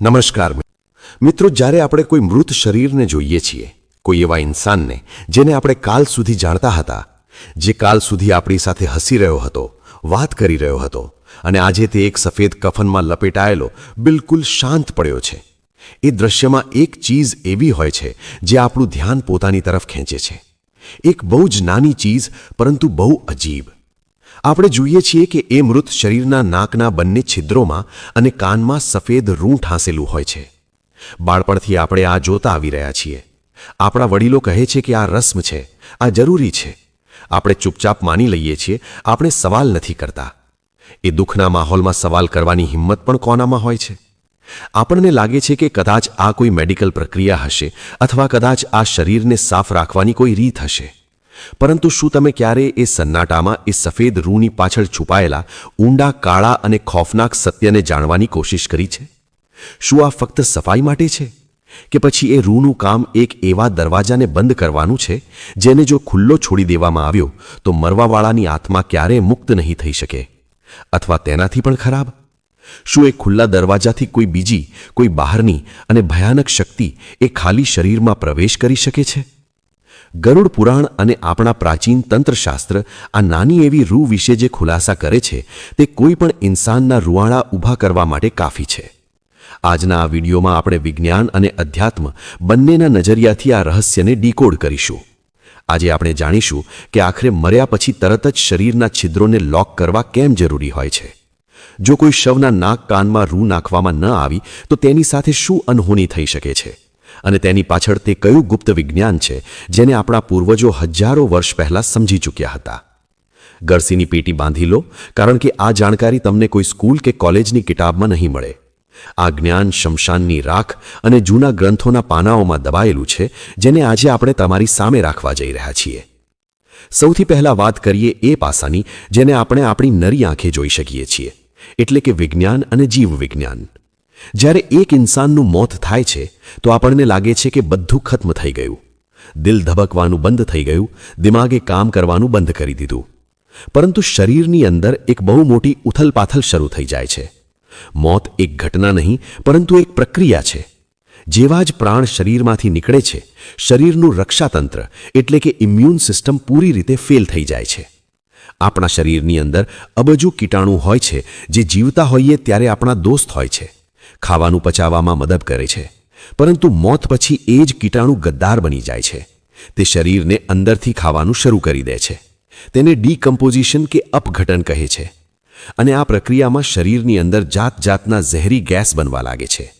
નમસ્કાર મિત્રો, જ્યારે આપણે કોઈ મૃત શરીરને જોઈએ છીએ, કોઈ એવા ઇન્સાનને જેને આપણે કાલ સુધી જાણતા હતા, જે કાલ સુધી આપણી સાથે હસી રહ્યો હતો, વાત કરી રહ્યો હતો, અને આજે તે એક સફેદ કફનમાં લપેટાયેલો બિલકુલ શાંત પડ્યો છે, એ દ્રશ્યમાં એક ચીજ એવી હોય છે જે આપણું ધ્યાન પોતાની તરફ ખેંચે છે. એક બહુ જ નાની ચીજ, પરંતુ બહુ અજીબ. આપણે જોઈએ છીએ કે એ મૃત શરીરના નાકના બંને છિદ્રોમાં અને કાનમાં સફેદ રૂં ઠાંસેલું હોય છે. બાળપણથી આપણે આ જોતા આવી રહ્યા છીએ. આપણા વડીલો કહે છે કે આ રસ્મ છે, આ જરૂરી છે. આપણે ચૂપચાપ માની લઈએ છીએ, આપણે સવાલ નથી કરતા. એ દુઃખના માહોલમાં સવાલ કરવાની હિંમત પણ કોનામાં હોય છે? આપણને લાગે છે કે કદાચ આ કોઈ મેડિકલ પ્રક્રિયા હશે અથવા કદાચ આ શરીરને સાફ રાખવાની કોઈ રીત હશે? પરંતુ શું તમે ક્યારે એ સન્નાટામાં એ સફેદ રૂની પાછળ છુપાયેલા ઊંડા, કાળા અને ખોફનાક સત્યને જાણવાની કોશિશ કરી છે? શું આ ફક્ત સફાઈ માટે છે? કે પછી એ રૂનું કામ એક એવા દરવાજાને બંધ કરવાનું છે, જેને જો ખુલ્લો છોડી દેવામાં આવ્યો, તો મરવાવાળાની આત્મા ક્યારેય મુક્ત નહીં થઈ શકે? અથવા તેનાથી પણ ખરાબ? શું એ ખુલ્લા દરવાજાથી કોઈ બીજી, કોઈ બહારની અને ભયાનક શક્તિ એ ખાલી શરીરમાં પ્રવેશ કરી શકે છે? ગરુડ પુરાણ અને આપણા પ્રાચીન તંત્રશાસ્ત્ર આ નાની એવી રૂ વિશે જે ખુલાસા કરે છે, તે કોઈ પણ ઇન્સાનના રૂવાળા ઊભા કરવા માટે કાફી છે. આજના આ વિડીયોમાં આપણે વિજ્ઞાન અને અધ્યાત્મ બંનેના નજરિયાથી આ રહસ્યને ડીકોડ કરીશું. આજે આપણે જાણીશું કે આખરે મર્યા પછી તરત જ શરીરના છિદ્રોને લોક કરવા કેમ જરૂરી હોય છે. જો કોઈ શવના નાક કાનમાં રૂ નાખવામાં ન આવી, તો તેની સાથે શું અનહોની થઈ શકે છે? અને તેની પાછળ તે કયું ગુપ્ત વિજ્ઞાન છે, જેને આપણા પૂર્વજો હજારો વર્ષ પહેલાં સમજી ચૂક્યા હતા. ગરસીની પેટી બાંધી લો, કારણ કે આ જાણકારી તમને કોઈ સ્કૂલ કે કોલેજની કિતાબમાં નહીં મળે. આ જ્ઞાન શમશાનની રાખ અને જૂના ગ્રંથોના પાનાઓમાં દબાયેલું છે, જેને આજે આપણે તમારી સામે રાખવા જઈ રહ્યા છીએ. સૌથી પહેલા વાત કરીએ એ પાસાની, જેને આપણે આપણી નરી આંખે જોઈ શકીએ છીએ. એટલે કે વિજ્ઞાન અને જીવ વિજ્ઞાન જ્યારે એક ઇન્સાનનું મોત થાય છે, તો આપણને લાગે છે કે બધું ખત્મ થઈ ગયું. દિલ ધબકવાનું બંધ થઈ ગયું, દિમાગે કામ કરવાનું બંધ કરી દીધું. પરંતુ શરીરની અંદર એક બહુ મોટી ઉથલપાથલ શરૂ થઈ જાય છે. મોત એક ઘટના નહીં, પરંતુ એક પ્રક્રિયા છે. જેવા જ પ્રાણ શરીરમાંથી નીકળે છે, શરીરનું રક્ષાતંત્ર એટલે કે ઇમ્યુન સિસ્ટમ પૂરી રીતે ફેલ થઈ જાય છે. આપણા શરીરની અંદર અબજુ કીટાણુ હોય છે, જે જીવતા હોઈએ ત્યારે આપણા દોસ્ત હોય છે. ખાવાનું પચાવવામાં મદદ કરે છે. પરંતુ મોત પછી એ જ કીટાણુ ગદ્દાર બની જાય છે. તે શરીરને અંદરથી ખાવાનું શરૂ કરી દે છે. તેને ડીકમ્પોઝિશન કે અપઘટન કહે છે. અને આ પ્રક્રિયામાં શરીરની અંદર જાત જાતના ઝેરી ગેસ બનવા લાગે છે.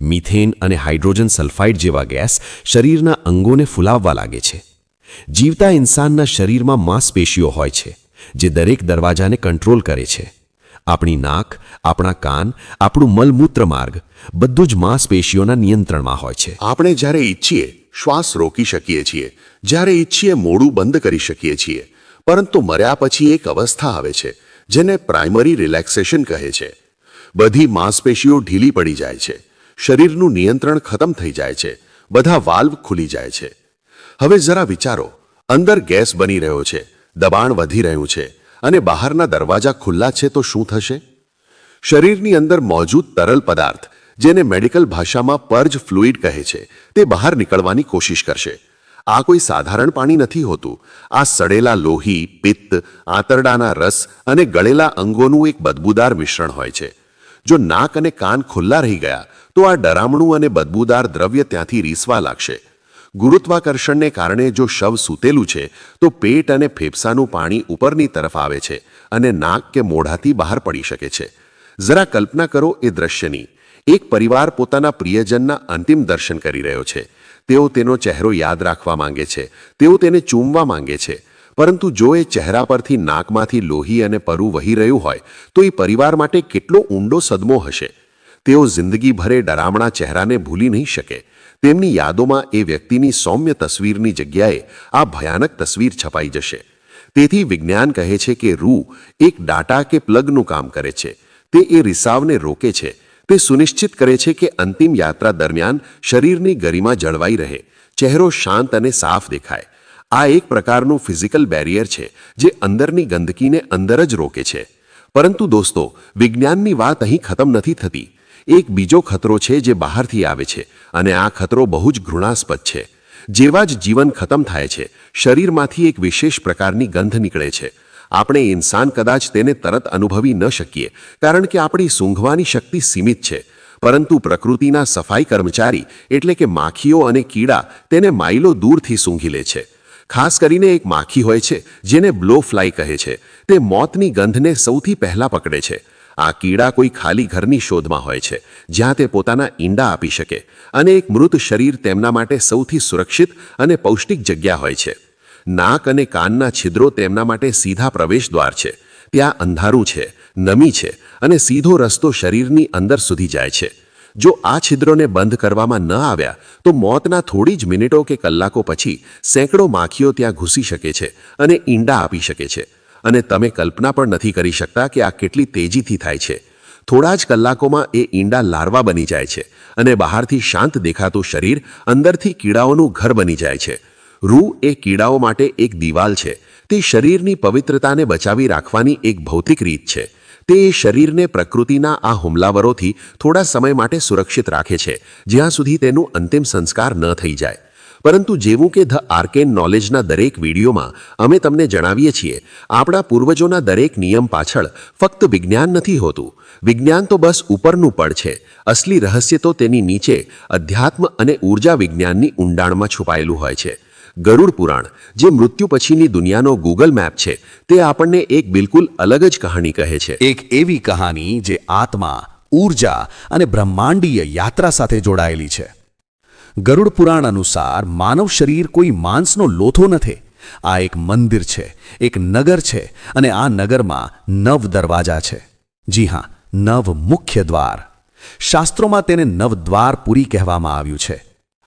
મિથેન અને હાઇડ્રોજન સલ્ફાઇડ જેવા ગેસ શરીરના અંગોને ફૂલાવવા લાગે છે. જીવતા ઇન્સાનના શરીરમાં માંસપેશીઓ હોય છે, જે દરેક દરવાજાને કંટ્રોલ કરે છે. આપણી નાક, આપણા કાન, આપણું મલમૂત્ર માર્ગ, બધું જ માંસપેશીઓના નિયંત્રણમાં હોય છે. આપણે જ્યારે ઈચ્છીએ, શ્વાસ રોકી શકીએ છીએ. જ્યારે ઈચ્છીએ, મોડું બંધ કરી શકીએ છીએ. પરંતુ મર્યા પછી એક અવસ્થા આવે છે, જેને પ્રાઇમરી રિલેક્સેશન કહે છે. બધી માંસપેશીઓ ઢીલી પડી જાય છે. શરીરનું નિયંત્રણ ખતમ થઈ જાય છે. બધા વાલ્વ ખુલી જાય છે. હવે જરા વિચારો, અંદર ગેસ બની રહ્યો છે, દબાણ વધી રહ્યું છે. અને બહારના દરવાજા ખુલ્લા છે તો શું થશે? શરીરની અંદર મોજૂદ તરલ પદાર્થ, જેને મેડિકલ ભાષામાં પર્જ ફ્લુઇડ કહે છે, તે બહાર નીકળવાની કોશિશ કરશે. આ કોઈ સાધારણ પાણી નથી હોતું. આ સડેલા લોહી, પિત્ત, આંતરડાના રસ અને ગળેલા અંગોનું એક બદબૂદાર મિશ્રણ હોય છે. જો નાક અને કાન ખુલ્લા રહી ગયા, તો આ ડરામણું અને બદબૂદાર દ્રવ્ય ત્યાંથી રીસવા લાગશે. ગુરુત્વાકર્ષણને કારણે જો શવ સૂતેલું છે, તો પેટ અને ફેફસાનું પાણી ઉપરની તરફ આવે છે અને નાક કે મોઢાથી બહાર પડી શકે છે. જરા કલ્પના કરો એ દ્રશ્યની. એક પરિવાર પોતાના પ્રિયજનના અંતિમ દર્શન કરી રહ્યો છે. તેઓ તેનો ચહેરો યાદ રાખવા માંગે છે. તેઓ તેને ચૂમવા માંગે છે. પરંતુ જો એ ચહેરા પરથી નાકમાંથી લોહી અને પરુ વહી રહ્યું હોય, તો એ પરિવાર માટે કેટલો ઊંડો સદમો હશે. તેઓ જિંદગીભરે ડરામણા ચહેરાને ભૂલી નહીં શકે. તેમની યાદોમાં એ વ્યક્તિની સૌમ્ય તસવીરની જગ્યાએ આ ભયાનક તસવીર છપાઈ જશે. તેથી વિજ્ઞાન કહે છે કે રૂ એક ડાટા કે પ્લગનું કામ કરે છે. તે એ રિસાવને રોકે છે. તે સુનિશ્ચિત કરે છે કે અંતિમ યાત્રા દરમિયાન શરીરની ગરિમા જળવાઈ રહે. ચહેરો શાંત અને સાફ દેખાય. આ એક પ્રકારનું ફિઝિકલ બેરિયર છે, જે અંદરની ગંદકીને અંદર જ રોકે છે. પરંતુ દોસ્તો, વિજ્ઞાનની વાત અહીં ખતમ નથી થતી. એક બીજો ખતરો છે જે બહારથી આવે છે અને આ ખતરો બહુ જ ઘૃણાસ્પદ છે. જેવા જ જીવન ખતમ થાય છે, શરીરમાંથી એક વિશેષ પ્રકારની ગંધ નીકળે છે. આપણે ઇન્સાન કદાચ તેને તરત અનુભવી ન શકીએ, કારણ કે આપણી સૂંઘવાની શક્તિ સીમિત છે. પરંતુ પ્રકૃતિના સફાઈ કર્મચારી એટલે કે માખીઓ અને કીડા તેને માઇલો દૂરથી સૂંઘી લે છે. ખાસ કરીને એક માખી હોય છે, જેને બ્લો ફ્લાય કહે છે. તે મોતની ગંધને સૌથી પહેલા પકડે છે. આ કીડા કોઈ ખાલી ઘરની શોધમાં હોય છે, જ્યાં તે પોતાના ઈંડા આપી શકે અને એક મૃત શરીર તેમના માટે સૌથી સુરક્ષિત અને પૌષ્ટિક જગ્યા હોય છે. નાક અને કાનના છિદ્રો તેમના માટે સીધા પ્રવેશ દ્વાર છે. ત્યાં અંધારું છે, નમી છે અને સીધો રસ્તો શરીરની અંદર સુધી જાય છે. જો આ છિદ્રોને બંધ કરવામાં ન આવ્યા, તો મોતના થોડી જ મિનિટો કે કલાકો પછી સેંકડો માખીઓ ત્યાં ઘૂસી શકે છે અને ઈંડા આપી શકે છે. અને તમે કલ્પના પણ નથી કરી શકતા કે આ કેટલી તેજીથી થાય છે. થોડા જ કલાકોમાં એ ઈંડા લાર્વા બની જાય છે અને બહારથી શાંત દેખાતું શરીર અંદરથી કીડાઓનું ઘર બની જાય છે. રૂ એ કીડાઓ માટે એક દિવાલ છે. તે શરીરની પવિત્રતાને બચાવી રાખવાની એક ભૌતિક રીત છે. તે શરીરને પ્રકૃતિના આ હુમલાવરોથી થોડા સમય માટે સુરક્ષિત રાખે છે, જ્યાં સુધી તેનું અંતિમ સંસ્કાર ન થઈ જાય. પરંતુ જેવું કે ધ આર્કેન નોલેજના દરેક વિડીયોમાં અમે તમને જણાવીએ છીએ, આપણા પૂર્વજોના દરેક નિયમ પાછળ ફક્ત વિજ્ઞાન નથી હોતું. વિજ્ઞાન તો બસ ઉપરનું પડ છે. અસલી રહસ્ય તો તેની નીચે અધ્યાત્મ અને ઊર્જા વિજ્ઞાનની ઊંડાણમાં છુપાયેલું હોય છે. ગરુડ પુરાણ, જે મૃત્યુ પછીની દુનિયાનો ગૂગલ મેપ છે, તે આપણને એક બિલકુલ અલગ જ કહાણી કહે છે. એક એવી કહાની જે આત્મા ઊર્જા અને બ્રહ્માંડીય યાત્રા સાથે જોડાયેલી છે. ગરુડ પુરાણ અનુસાર માનવ શરીર કોઈ માંસનો લોથો નથી. આ એક મંદિર છે, એક નગર છે અને આ નગરમાં નવ દરવાજા છે. જી હા, નવ મુખ્ય દ્વાર. શાસ્ત્રોમાં તેને નવદ્વાર પુરી કહેવામાં આવ્યું છે.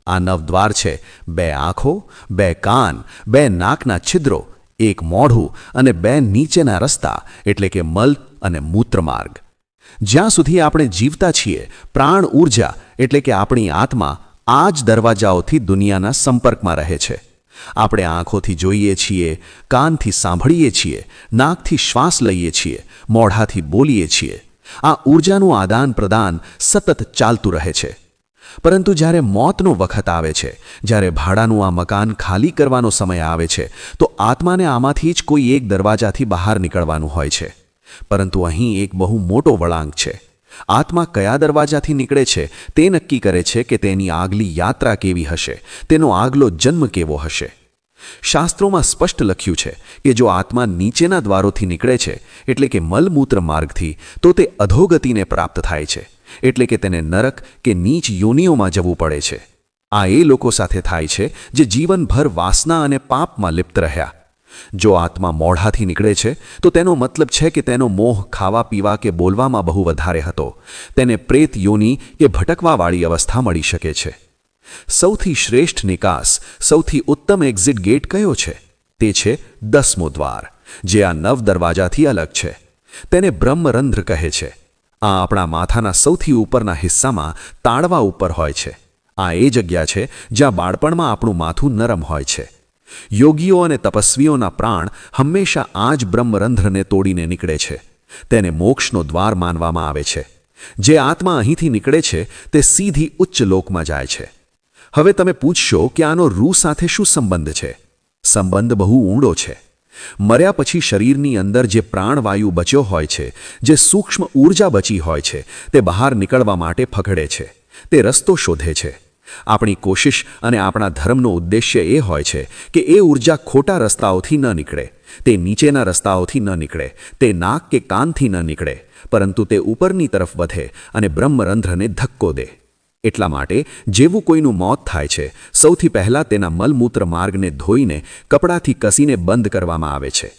આ નવદ્વાર છે, બે આંખો, બે કાન, બે નાકના છિદ્રો, એક મોઢું અને બે નીચેના રસ્તા, એટલે કે મલ અને મૂત્રમાર્ગ. જ્યાં સુધી આપણે જીવતા છીએ, પ્રાણ ઊર્જા, એટલે કે આપણી આત્મા આ જ દરવાજાઓથી દુનિયાના સંપર્કમાં રહે છે. આપણે આંખોથી જોઈએ છીએ, કાનથી સાંભળીએ છીએ, નાકથી શ્વાસ લઈએ છીએ, મોઢાથી બોલીએ છીએ. આ ઊર્જાનું આદાન પ્રદાન સતત ચાલતું રહે છે. પરંતુ જ્યારે મોતનો વખત આવે છે, જ્યારે ભાડાનું આ મકાન ખાલી કરવાનો સમય આવે છે, તો આત્માને આમાંથી જ કોઈ એક દરવાજાથી બહાર નીકળવાનું હોય છે. પરંતુ અહીં એક બહુ મોટો વળાંક છે. આત્મા કયા દરવાજાથી નીકળે છે તે નક્કી કરે છે કે તેની આગલી યાત્રા કેવી હશે, તેનો આગલો જન્મ કેવો હશે. શાસ્ત્રોમાં સ્પષ્ટ લખ્યું છે કે જો આત્મા નીચેના દ્વારોથી નીકળે છે, એટલે કે મલમૂત્ર માર્ગથી, તો તે અધોગતિને પ્રાપ્ત થાય છે, એટલે કે તેને નરક કે નીચ યોનિઓમાં જવું પડે છે. આ એ લોકો સાથે થાય છે જે જીવનભર વાસના અને પાપમાં લિપ્ત રહ્યા. જો આત્મા મોઢાથી નીકળે છે, તો તેનો મતલબ છે કે તેનો મોહ ખાવા પીવા કે બોલવામાં બહુ વધારે હતો. તેને પ્રેત યોની કે ભટકવાવાળી અવસ્થા મળી શકે છે. સૌથી શ્રેષ્ઠ નિકાસ, સૌથી ઉત્તમ એક્ઝિટ ગેટ કયો છે? તે છે દસમો દ્વાર, જે આ નવ દરવાજાથી અલગ છે. તેને બ્રહ્મરંધ્ર કહે છે. આ આપણા માથાના સૌથી ઉપરના હિસ્સામાં તાળવા ઉપર હોય છે. આ એ જગ્યા છે જ્યાં બાળપણમાં આપણું માથું નરમ હોય છે. યોગીઓ અને તપસ્વીઓના પ્રાણ હંમેશા આ જ બ્રહ્મરંધ્રને તોડીને નીકળે છે. તેને મોક્ષનો દ્વાર માનવામાં આવે છે. જે આત્મા અહીંથી નીકળે છે, તે સીધી ઉચ્ચ લોકમાં જાય છે. હવે તમે પૂછશો કે આનો રૂ સાથે શું સંબંધ છે? સંબંધ બહુ ઊંડો છે. મર્યા પછી શરીરની અંદર જે પ્રાણવાયુ બચ્યો હોય છે, જે સૂક્ષ્મ ઊર્જા બચી હોય છે, તે બહાર નીકળવા માટે ફખડે છે. તે રસ્તો શોધે છે. આપણી કોશિશ અને આપણા ધર્મનો ઉદ્દેશ્ય એ હોય છે કે એ ઊર્જા ખોટા રસ્તાઓથી ન નીકળે, તે નીચેના રસ્તાઓથી ન નીકળે, તે નાક કે કાનથી ન નીકળે, પરંતુ તે ઉપરની તરફ વધે અને બ્રહ્મરંધ્રને ધક્કો દે. એટલા માટે જેવું કોઈનું મોત થાય છે, સૌથી પહેલાં તેના મલમૂત્ર માર્ગને ધોઈને કપડાથી કસીને બંધ કરવામાં આવે છે.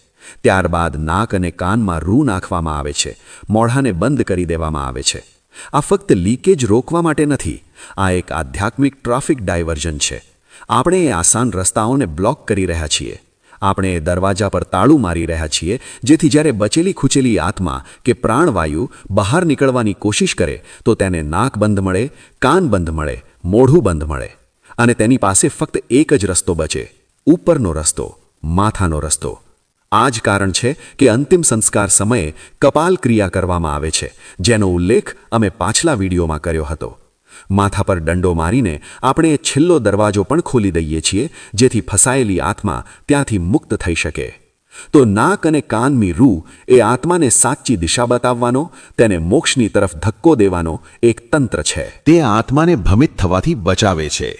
ત્યારબાદ નાક અને કાનમાં રૂ નાખવામાં આવે છે, મોઢાને બંધ કરી દેવામાં આવે છે. આ ફક્ત લીકેજ રોકવા માટે નથી, આ એક આધ્યાત્મિક ટ્રાફિક ડાયવર્ઝન છે. આપણે એ આસાન રસ્તાઓને બ્લોક કરી રહ્યા છીએ. આપણે એ દરવાજા પર તાળું મારી રહ્યા છીએ, જેથી જ્યારે બચેલી ખૂચેલી આત્મા કે પ્રાણવાયુ બહાર નીકળવાની કોશિશ કરે, તો તેને નાક બંધ મળે, કાન બંધ મળે, મોઢું બંધ મળે. અને તેની પાસે ફક્ત એક જ રસ્તો બચે, ઉપરનો રસ્તો, માથાનો રસ્તો. આ જ કારણ છે કે અંતિમ સંસ્કાર સમયે કપાલ ક્રિયા કરવામાં આવે છે, જેનો ઉલ્લેખ અમે પાછલા વિડીયોમાં કર્યો હતો. માથા પર દંડો મારીને આપણે એ છેલ્લો દરવાજો પણ ખોલી દઈએ છીએ, જેથી ફસાયેલી આત્મા ત્યાંથી મુક્ત થઈ શકે. તો નાક અને કાનની રૂ એ આત્માને સાચી દિશા બતાવવાનો, તેને મોક્ષની તરફ ધક્કો દેવાનો એક તંત્ર છે. તે આત્માને ભ્રમિત થવાથી બચાવે છે.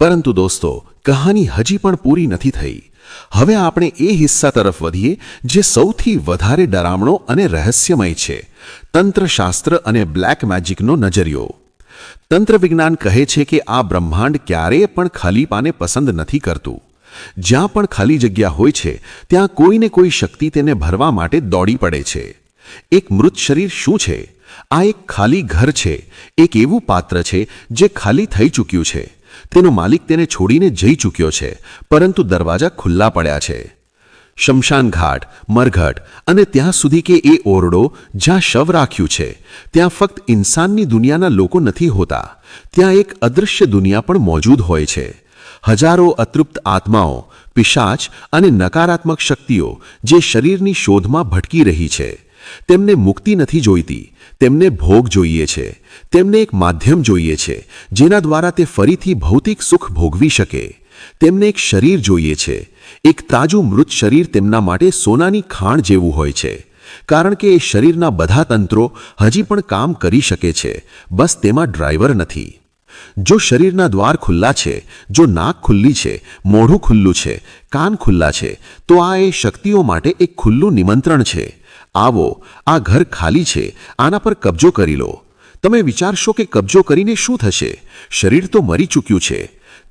પરંતુ દોસ્તો, કહાની હજી પણ પૂરી નથી થઈ. હવે આપણે એ હિસ્સા તરફ વધીએ, જે સૌથી વધારે ડરામણો અને રહસ્યમય છે. તંત્રશાસ્ત્ર અને બ્લેક મેજિકનો નજરિયો. તંત્ર વિજ્ઞાન કહે છે કે આ બ્રહ્માંડ ક્યારેય પણ ખાલીપાને પસંદ નથી કરતું. જ્યાં પણ ખાલી જગ્યા હોય છે, ત્યાં કોઈને કોઈ શક્તિ તેને ભરવા માટે દોડી પડે છે. એક મૃત શરીર શું છે? આ એક ખાલી ઘર છે, એક એવું પાત્ર છે, જે ખાલી થઈ ચૂક્યું છે. તેનો માલિક તેને છોડીને જઈ ચૂક્યો છે, પરંતુ દરવાજા ખુલ્લા પડ્યા છે. શમશાન ઘાટ, મરઘટ અને ત્યાં સુધી કે એ ઓરડો જ્યાં શવ રાખ્યું છે, ત્યાં ફક્ત ઇન્સાનની દુનિયાના લોકો નથી હોતા. ત્યાં એક અદૃશ્ય દુનિયા પણ મોજૂદ હોય છે. હજારો અતૃપ્ત આત્માઓ, પિશાચ અને નકારાત્મક શક્તિઓ જે શરીરની શોધમાં ભટકી રહી છે. તેમને મુક્તિ નથી જોઈતી તેમને ભોગ જોઈએ છે. તેમને એક માધ્યમ જોઈએ છે, જેના દ્વારા તે ફરીથી ભૌતિક સુખ ભોગવી શકે. તેમને એક શરીર જોઈએ છે, એક તાજું મૃત શરીર તેમના માટે સોનાની ખાણ જેવું હોય છે. કારણ કે એ શરીરના બધા તંત્રો હજી પણ કામ કરી શકે છે, બસ તેમાં ડ્રાઈવર નથી. જો શરીરના દ્વાર ખુલ્લા છે, જો નાક ખુલ્લી છે, મોઢું ખુલ્લું છે, કાન ખુલ્લા છે, તો આ એ શક્તિઓ માટે એક ખુલ્લું નિમંત્રણ છે. આવો, આ ઘર ખાલી છે, આના પર કબજો કરી લો. તમે વિચારશો કે કબજો કરીને શું થશે? શરીર તો મરી ચૂક્યું છે.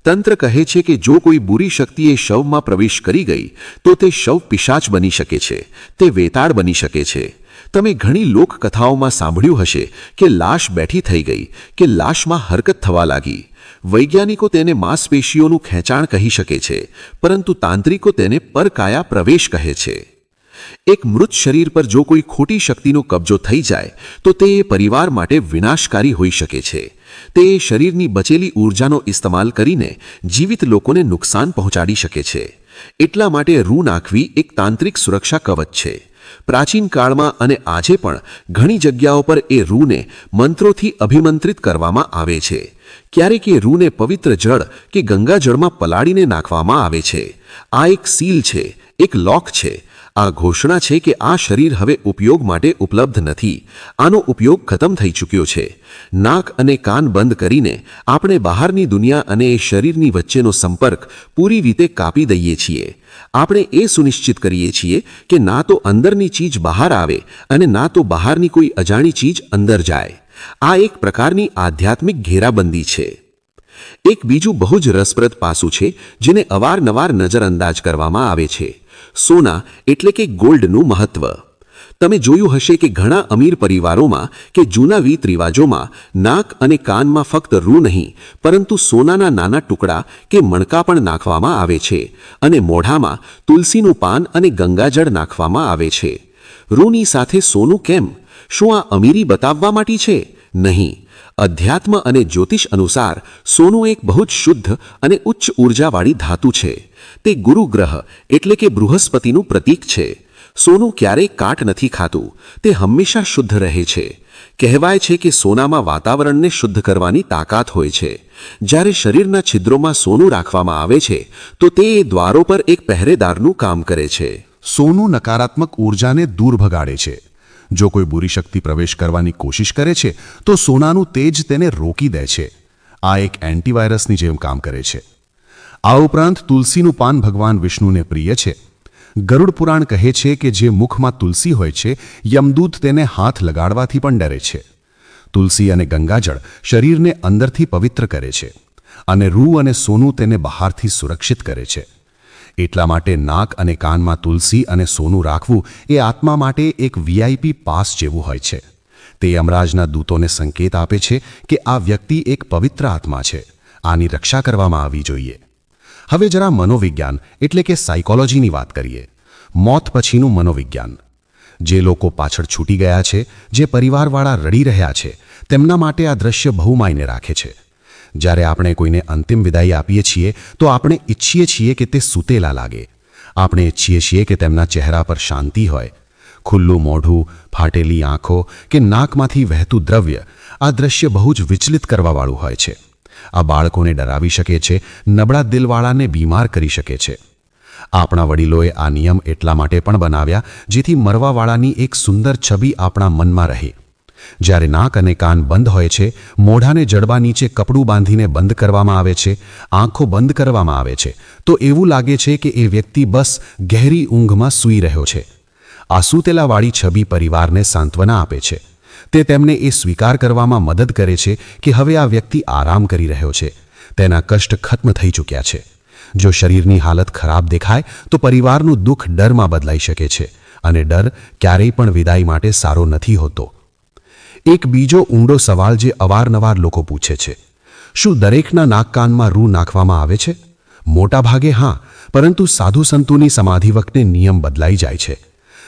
તંત્ર કહે છે કે જો કોઈ બુરી શક્તિએ શવમાં પ્રવેશ કરી ગઈ, તો તે શવ પિશાચ બની શકે છે, તે વેતાળ બની શકે છે. તમે ઘણી લોકકથાઓમાં સાંભળ્યું હશે કે લાશ બેઠી થઈ ગઈ, કે લાશમાં હરકત થવા લાગી. વૈજ્ઞાનિકો તેને માંસપેશીઓનું ખેંચાણ કહી શકે છે, પરંતુ તાંત્રિકો તેને પરકાયા પ્રવેશ કહે છે. એક મૃત શરીર પર જો કોઈ ખોટી શક્તિનો કબજો થઈ જાય, તો તે પરિવાર માટે વિનાશકારી હોઈ શકે છે. તે શરીરની બચેલી ઊર્જાનો ઇસ્તેમાલ કરીને જીવિત લોકોને નુકસાન પહોંચાડી શકે છે. એટલા માટે રૂ નાખવી એક તાંત્રિક સુરક્ષા કવચ છે. પ્રાચીન કાળમાં અને આજે પણ ઘણી જગ્યાઓ પર એ રૂને મંત્રોથી અભિમંત્રિત કરવામાં આવે છે. ક્યારેક એ રૂને પવિત્ર જળ કે ગંગાજળમાં પલાળીને નાખવામાં આવે છે. આ એક સીલ છે, એક લોક છે આ ઘોષણા છે કે આ શરીર હવે ઉપયોગ માટે ઉપલબ્ધ નથી. આનો ઉપયોગ ખતમ થઈ ચૂક્યો છે. નાક અને કાન બંધ કરીને આપણે બહારની દુનિયા અને એ શરીરની વચ્ચેનો સંપર્ક પૂરી રીતે કાપી દઈએ છીએ. આપણે એ સુનિશ્ચિત કરીએ છીએ કે ના તો અંદરની ચીજ બહાર આવે અને ના તો બહારની કોઈ અજાણી ચીજ અંદર જાય. આ એક પ્રકારની આધ્યાત્મિક ઘેરાબંધી છે. એક બીજું બહુ જ રસપ્રદ પાસું છે, જેને અવારનવાર નજરઅંદાજ કરવામાં આવે છે. સોના એટલે કે ગોલ્ડનું મહત્વ. તમે જોયું હશે કે ઘણા અમીર પરિવારોમાં કે જૂના રીત રિવાજોમાં નાક અને કાનમાં ફક્ત રૂ નહીં, પરંતુ સોનાના નાના ટુકડા કે મણકા પણ નાખવામાં આવે છે અને મોઢામાં તુલસીનું પાન અને ગંગાજળ નાખવામાં આવે છે. રૂની સાથે સોનું કેમ? શું આ અમીરી બતાવવા માટે છે? નહીં. અધ્યાત્મ અને જ્યોતિષ અનુસાર સોનું એક બહુ જ શુદ્ધ અને ઉચ્ચ ઉર્જાવાળી ધાતુ છે. તે ગુરુ ગ્રહ એટલે કે બૃહસ્પતિનું પ્રતીક છે. સોનું ક્યારેય કાટ નથી ખાતું. તે હંમેશા શુદ્ધ રહે છે. કહેવાય છે કે સોનામાં વાતાવરણને શુદ્ધ કરવાની તાકાત હોય છે. જ્યારે શરીરના છિદ્રોમાં સોનું રાખવામાં આવે છે, તો તે એ દ્વારો પર એક પહેરેદારનું કામ કરે છે. સોનું નકારાત્મક ઊર્જાને દૂર ભગાડે છે. જો કોઈ બુરી શક્તિ પ્રવેશ કરવાની કોશિશ કરે છે, તો સોનાનું તેજ તેને રોકી દે છે. આ એક એન્ટીવાયરસની જેમ કામ કરે છે. આ ઉપરાંત તુલસીનું પાન ભગવાન વિષ્ણુને પ્રિય છે. ગરુડ પુરાણ કહે છે કે જે મુખમાં તુલસી હોય છે, યમદૂત તેને હાથ લગાડવાથી પણ ડરે છે. તુલસી અને ગંગાજળ શરીરને અંદરથી પવિત્ર કરે છે અને રૂ અને સોનું તેને બહારથી સુરક્ષિત કરે છે. એટલા માટે નાક અને કાનમાં તુલસી અને સોનું રાખવું એ આત્મા માટે એક વીઆઈપી પાસ જેવું હોય છે. તે યમરાજના દૂતોને સંકેત આપે છે કે આ વ્યક્તિ એક પવિત્ર આત્મા છે. આની રક્ષા કરવામાં આવવી જોઈએ. હવે જરા મનોવિજ્ઞાન, એટલે કે સાયકોલોજીની વાત કરીએ. મોત પછીનું મનોવિજ્ઞાન. જે લોકો પાછળ છૂટી ગયા છે, જે પરિવારવાળા રડી રહ્યા છે, તેમના માટે આ દ્રશ્ય બહુ માયને રાખે છે. જ્યારે આપણે કોઈને અંતિમ વિદાય આપીએ છીએ, તો આપણે ઈચ્છીએ છીએ કે તે સૂતેલા લાગે. આપણે ઈચ્છીએ છીએ કે તેમના ચહેરા પર શાંતિ હોય. ખુલ્લું, મોઢું, ફાટેલી આંખો કે નાકમાંથી વહેતું દ્રવ્ય આ દ્રશ્ય બહુ જ વિચલિત કરવાવાળું હોય છે. આ બાળકોને ડરાવી શકે છે, નબળા દિલવાળાને બીમાર કરી શકે છે. આપણા વડીલોએ આ નિયમ એટલા માટે પણ બનાવ્યા, જેથી મરવાવાળાની એક સુંદર છબી આપણા મનમાં રહે. જ્યારે નાક અને કાન બંધ હોય છે, મોઢાને જડબા નીચે કપડું બાંધીને બંધ કરવામાં આવે છે, આંખો બંધ કરવામાં આવે છે, તો એવું લાગે છે કે એ વ્યક્તિ બસ ગહેરી ઊંઘમાં સૂઈ રહ્યો છે. આ સૂતેલાવાળી છબી પરિવારને સાંત્વના આપે છે. તે તેમને એ સ્વીકાર કરવામાં મદદ કરે છે કે હવે આ વ્યક્તિ આરામ કરી રહ્યો છે. તેના કષ્ટ ખત્મ થઈ ચૂક્યા છે. જો શરીરની હાલત ખરાબ દેખાય, તો પરિવારનું દુઃખ ડરમાં બદલાઈ શકે છે અને ડર ક્યારેય પણ વિદાય માટે સારો નથી હોતો. એક બીજો ઊંડો સવાલ જે અવારનવાર લોકો પૂછે છે. શું દરેકના નાક કાનમાં રૂ નાખવામાં આવે છે? મોટાભાગે હા, પરંતુ સાધુ સંતોની સમાધિ વખતે નિયમ બદલાઈ જાય છે.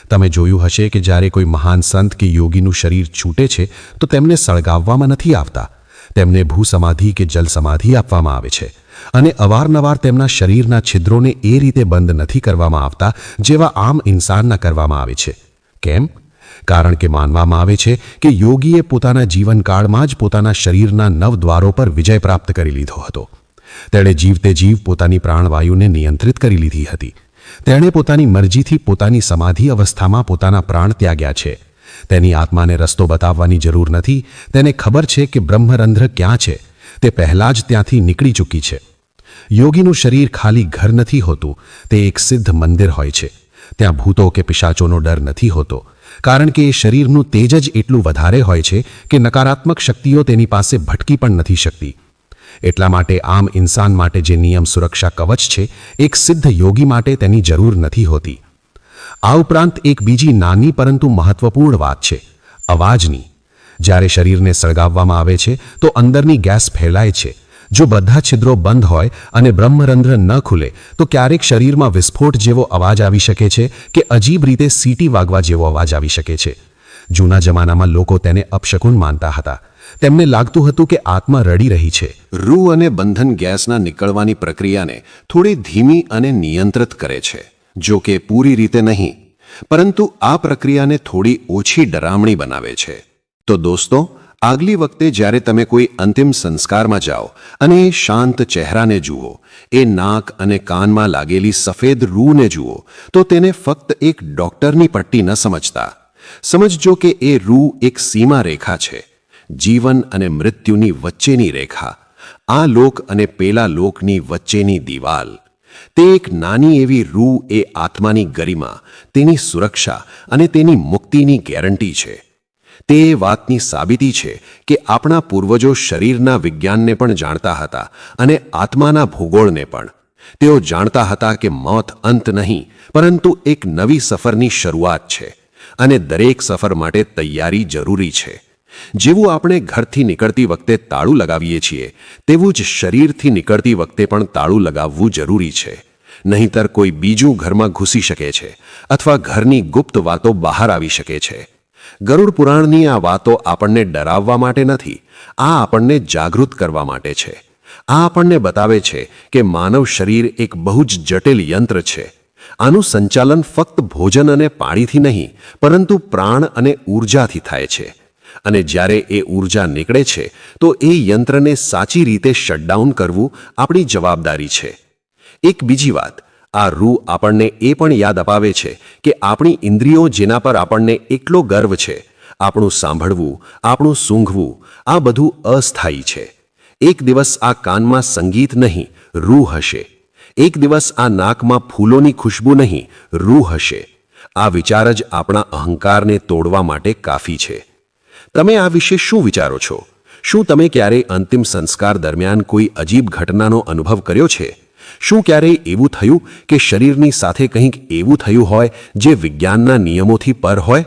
તમે જોયું હશે કે જ્યારે કોઈ મહાન સંત કે યોગીનું શરીર છૂટે છે, તો તેમને સળગાવવામાં નથી આવતા. તેમને ભૂસમાધિ કે જલ સમાધિ આપવામાં આવે છે. અને અવારનવાર તેમના શરીરના છિદ્રોને એ રીતે બંધ નથી કરવામાં આવતા, જેવા આમ ઇન્સાનના કરવામાં આવે છે. કેમ? કારણ કે માનવામાં આવે છે કે યોગીએ પોતાના જીવનકાળમાં જ પોતાના શરીરના નવ દ્વારો પર વિજય પ્રાપ્ત કરી લીધો હતો. તેણે જીવતે જીવ પોતાની પ્રાણવાયુને નિયંત્રિત કરી લીધી હતી. તેણે પોતાની મરજીથી પોતાની સમાધિ અવસ્થામાં પોતાના પ્રાણ ત્યાગ્યા છે. તેની આત્માને રસ્તો બતાવવાની જરૂર નથી. તેને ખબર છે કે બ્રહ્મરંધ્ર ક્યાં છે. તે પહેલાં જ ત્યાંથી નીકળી ચૂકી છે. યોગીનું શરીર ખાલી ઘર નથી હોતું. તે એક સિદ્ધ મંદિર હોય છે. ત્યાં ભૂતો કે પિશાચોનો ડર નથી હોતો. કારણ કે એ શરીરનું તેજ જ એટલું વધારે હોય છે કે નકારાત્મક શક્તિઓ તેની પાસે ભટકી પણ નથી શકતી. એટલા માટે આમ ઇન્સાન માટે જે નિયમ સુરક્ષા કવચ છે, એક સિદ્ધ યોગી માટે તેની જરૂર નથી હોતી. આ ઉપરાંત એક બીજી નાની પરંતુ મહત્વપૂર્ણ વાત છે, અવાજની. જ્યારે શરીરને સળગાવવામાં આવે છે, તો અંદરની ગેસ ફેલાય છે. જો બધા છિદ્રો બંધ હોય અને બ્રહ્મરંધ્ર ન ખુલે, તો ક્યારેક શરીરમાં વિસ્ફોટ જેવો અવાજ આવી શકે છે કે અજીબ રીતે સીટી વાગવા જેવો અવાજ આવી શકે છે. જૂના જમાનામાં લોકો તેને અપશકુન માનતા હતા. તેમને લાગતું હતું કે આત્મા રડી રહી છે. રૂ અને બંધન ગેસના નીકળવાની પ્રક્રિયાને થોડી ધીમી અને નિયંત્રિત કરે છે, જો કે પૂરી રીતે નહીં. પરંતુ આ પ્રક્રિયાને થોડી ઓછી ડરામણી બનાવે છે. તો દોસ્તો આગલી વખતે જ્યારે તમે કોઈ અંતિમ સંસ્કારમાં જાઓ અને એ શાંત ચહેરાને જુઓ, એ નાક અને કાનમાં લાગેલી સફેદ રૂને જુઓ, તો તેને ફક્ત એક ડોક્ટરની પટ્ટી ન સમજતા. સમજજો કે એ રૂ એક સીમા રેખા છે. જીવન અને મૃત્યુની વચ્ચેની રેખા. આ લોક અને પેલા લોકની વચ્ચેની દિવાલ. તે એક નાની એવી રૂ એ આત્માની ગરિમા, તેની સુરક્ષા અને તેની મુક્તિની ગેરંટી છે. તે વાતની સાબિતી છે કે આપણા પૂર્વજો શરીરના વિજ્ઞાનને પણ જાણતા હતા અને આત્માના ભૂગોળને પણ. તેઓ જાણતા હતા કે મોત અંત નહીં, પરંતુ એક નવી સફરની શરૂઆત છે અને દરેક સફર માટે તૈયારી જરૂરી છે. જેવું આપણે ઘરથી નીકળતી વખતે તાળું લગાવીએ છીએ, તેવું જ શરીરથી નીકળતી વખતે પણ તાળું લગાવવું જરૂરી છે. નહીંતર કોઈ બીજું ઘરમાં ઘૂસી શકે છે અથવા ઘરની ગુપ્ત વાતો બહાર આવી શકે છે. ગરુડ પુરાણની આ વાતો આપણને ડરાવવા માટે નથી. આ આપણને જાગૃત કરવા માટે છે. આ આપણને બતાવે છે કે માનવ શરીર એક બહુ જ જટિલ યંત્ર છે. આનું સંચાલન ફક્ત ભોજન અને પાણીથી નહીં, પરંતુ પ્રાણ અને ઊર્જાથી થાય છે. અને જ્યારે એ ઊર્જા નીકળે છે, તો એ યંત્રને સાચી રીતે શટડાઉન કરવું આપણી જવાબદારી છે. એક બીજી વાત આ રૂ આપણને એ પણ યાદ અપાવે છે કે આપણી ઇન્દ્રિયો જેના પર આપણને એટલો ગર્વ છે. આપણું સાંભળવું, આપણું સૂંઘવું, આ બધું અસ્થાયી છે. એક દિવસ આ કાનમાં સંગીત નહીં, રૂ હશે. એક દિવસ આ નાકમાં ફૂલોની ખુશ્બુ નહીં, રૂ હશે. આ વિચાર જ આપણા અહંકારને તોડવા માટે કાફી છે. તમે આ વિશે શું વિચારો છો? શું તમે ક્યારેય અંતિમ સંસ્કાર દરમિયાન કોઈ અજીબ ઘટનાનો અનુભવ કર્યો છે? શું ક્યારેય એવું થયું કે શરીરની સાથે કંઈક એવું થયું હોય જે વિજ્ઞાનના નિયમોથી પર હોય?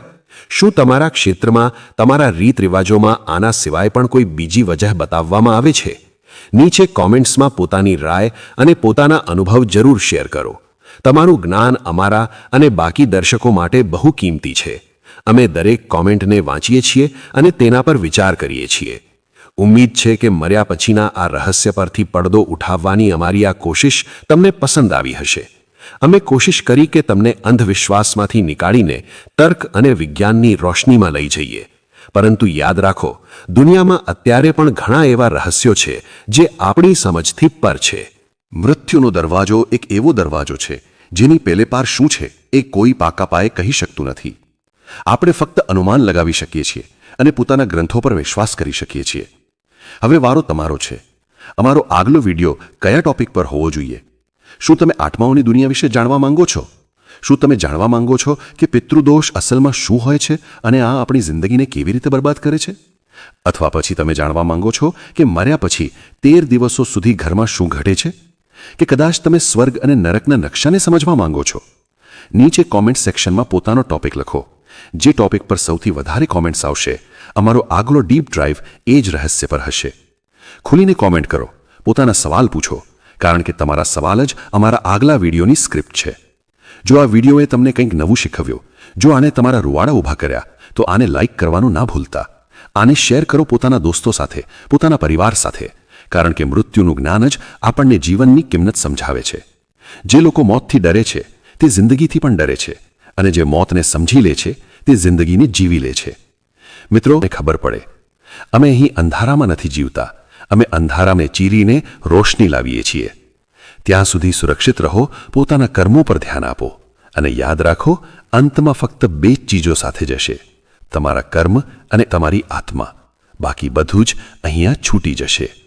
શું તમારા ક્ષેત્રમાં, તમારા રીત રિવાજોમાં આના સિવાય પણ કોઈ બીજી વજહ બતાવવામાં આવે છે? નીચે કોમેન્ટ્સમાં પોતાની રાય અને પોતાના અનુભવ જરૂર શેર કરો. તમારું જ્ઞાન અમારા અને બાકી દર્શકો માટે બહુ કિંમતી છે. અમે દરેક કોમેન્ટને વાંચીએ છીએ અને તેના પર વિચાર કરીએ છીએ. ઉમ્મીદ છે કે મર્યા પછીના આ રહસ્ય પરથી પડદો ઉઠાવવાની અમારી આ કોશિશ તમને પસંદ આવી હશે. અમે કોશિશ કરી કે તમને અંધવિશ્વાસમાંથી નીકાળીને તર્ક અને વિજ્ઞાનની રોશનીમાં લઈ જઈએ. પરંતુ યાદ રાખો, દુનિયામાં અત્યારે પણ ઘણા એવા રહસ્યો છે જે આપણી સમજથી પર છે. મૃત્યુનો દરવાજો એક એવો દરવાજો છે, જેની પેલે પાર શું છે એ કોઈ પાકા પાયે કહી શકતું નથી. આપણે ફક્ત અનુમાન લગાવી શકીએ છીએ અને પોતાના ગ્રંથો પર વિશ્વાસ કરી શકીએ છીએ. હવે વારો તમારો છે. અમારો આગલો વિડિયો કયા ટોપિક પર હોવો જોઈએ? શું તમે આત્માઓની દુનિયા વિશે જાણવા માંગો છો? શું તમે જાણવા માંગો છો કે પિતૃદોષ અસલમાં શું હોય છે અને આ આપણી જિંદગીને કેવી રીતે બરબાદ કરે છે? અથવા પછી તમે જાણવા માંગો છો કે મર્યા પછી તેર દિવસો સુધી ઘરમાં શું ઘટે છે? કે કદાચ તમે સ્વર્ગ અને નરકના નકશાને સમજવા માંગો છો? નીચે કોમેન્ટ સેક્શનમાં પોતાનો ટોપિક લખો. જે ટોપિક પર સૌથી વધારે કોમેન્ટ્સ આવશે, અમારો આગલો ડીપ ડ્રાઈવ એ જ રહસ્ય પર હશે. ખુલીને કોમેન્ટ કરો, પોતાના સવાલ પૂછો, કારણ કે તમારા સવાલ જ અમારા આગલા વિડીયોની સ્ક્રિપ્ટ છે. જો આ વિડીયોએ તમને કંઈક નવું શીખવ્યું, જો આને તમારા રૂવાડા ઊભા કર્યા, તો આને લાઇક કરવાનું ના ભૂલતા. આને શેર કરો પોતાના દોસ્તો સાથે, પોતાના પરિવાર સાથે, કારણ કે મૃત્યુનું જ્ઞાન જ આપણને જીવનની કિંમત સમજાવે છે. જે લોકો મોતથી ડરે છે, તે જિંદગીથી પણ ડરે છે. અને જે મોતને સમજી લે છે, તે જિંદગીને જીવી લે છે. મિત્રોને ખબર પડે. અમે અહીં અંધારામાં નથી જીવતા. અમે અંધારાને ચીરીને રોશની લાવીએ છીએ. ત્યાં સુધી સુરક્ષિત રહો, પોતાના કર્મો પર ધ્યાન આપો. અને યાદ રાખો, અંતમાં ફક્ત બે ચીજો સાથે જશે. તમારા કર્મ અને તમારી આત્મા. બાકી બધું જ અહીંયા છૂટી જશે.